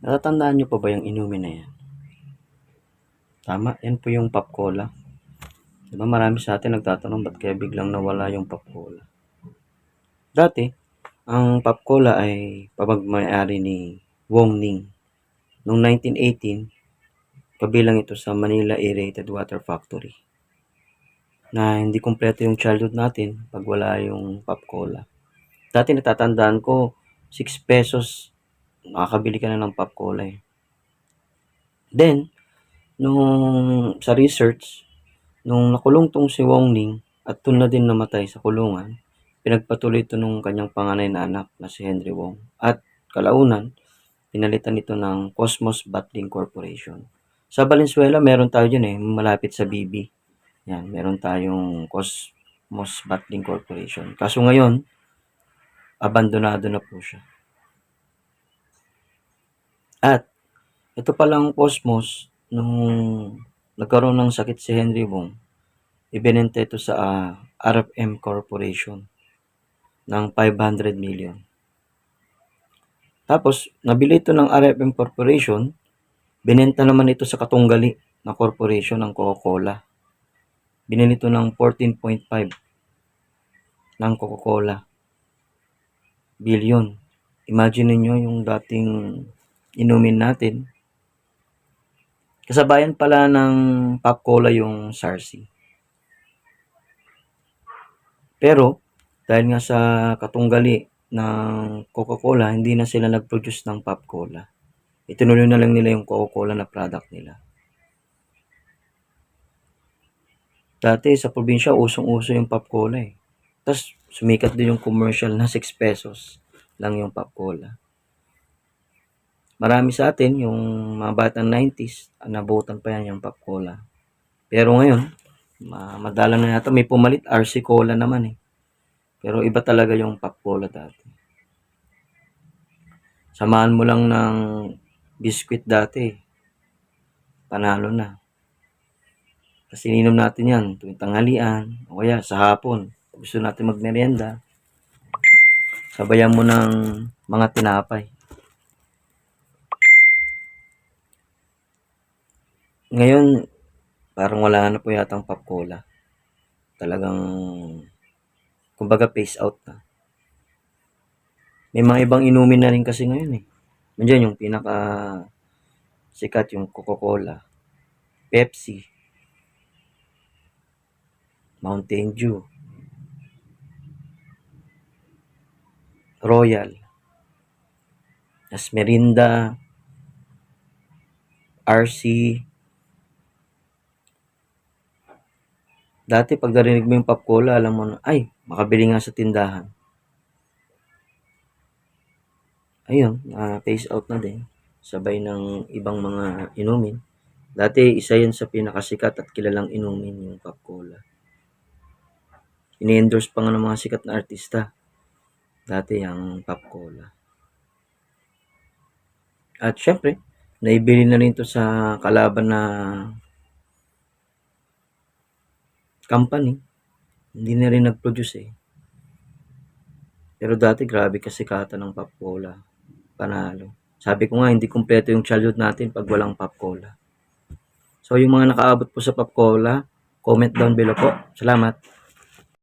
Natatandaan niyo pa ba yung inumin na yan? Tama, yan po yung pop cola. Diba marami sa atin nagtatanong ba't kaya biglang nawala yung pop cola? Dati, ang pop cola ay pamagmayari ni Wong Ning. Noong 1918, kabilang ito sa Manila Aerated Water Factory na hindi kumpleto yung childhood natin pag wala yung pop cola. Dati natatandaan ko, 6 pesos, makakabili ka na ng pop cola eh. Then, nung sa research, nung nakulong tong si Wong Ning at doon na din namatay sa kulungan, pinagpatuloy ito nung kanyang panganay na anak na si Henry Wong. At kalaunan, pinalitan ito ng Cosmos Bottling Corporation. Sa Valenzuela, meron tayo dyan eh, malapit sa BB. Yan, meron tayong Cosmos Bottling Corporation. Kaso ngayon, abandonado na po siya. At, ito palang Cosmos, nung nagkaroon ng sakit si Henry Wong, ibinenta ito sa ah, RFM Corporation ng 500 million. Tapos, nabili ito ng RFM Corporation, binenta naman ito sa Katunggali na corporation ng Coca-Cola. Binili ito ng 14.5 ng Coca-Cola billion. Imagine niyo yung dating inumin natin. Kasabayan pala ng Pop Cola yung Sarsi. Pero, dahil nga sa katunggali ng Coca-Cola, hindi na sila nag-produce ng Pop Cola. Itinuloy na lang nila yung Coca-Cola na product nila. Dati sa probinsya, usong-uso yung Pop Cola eh. Tapos, sumikat din yung commercial na 6 pesos lang yung Pop Cola. Marami sa atin, yung mga batang 90s, nabutan pa yan yung Pop Cola. Pero ngayon, ma madalang na yata may pumalit, RC Cola naman eh. Pero iba talaga yung Pop Cola dati. Samahan mo lang ng biskwit dati. Panalo na. Kasi ininom natin yan tuwing tanghalian o kaya sa hapon. Gusto natin magmerienda. Sabayan mo ng mga tinapay. Ngayon, parang wala na po yata ang pop cola. Talagang, kumbaga phase out na. May mga ibang inumin na rin kasi ngayon eh. Nandiyan yung pinaka sikat yung Coca-Cola, Pepsi, Mountain Dew, Royal, Asmerinda, RC. Dati pag narinig mo yung pop cola, alam mo na, ay, makabili nga sa tindahan. Ayun, uh, phase out na din. Sabay ng ibang mga inumin. Dati, isa yun sa pinakasikat at kilalang inumin yung pop cola. Ini-endorse pa nga ng mga sikat na artista. Dati ang pop cola. At syempre, naibili na rin to sa kalaban na company. Hindi na rin nag-produce eh. Pero dati grabe kasi kata ng pop cola. Panalo. Sabi ko nga, hindi kumpleto yung childhood natin pag walang pop cola. So, yung mga nakaabot po sa pop cola, comment down below po. Salamat.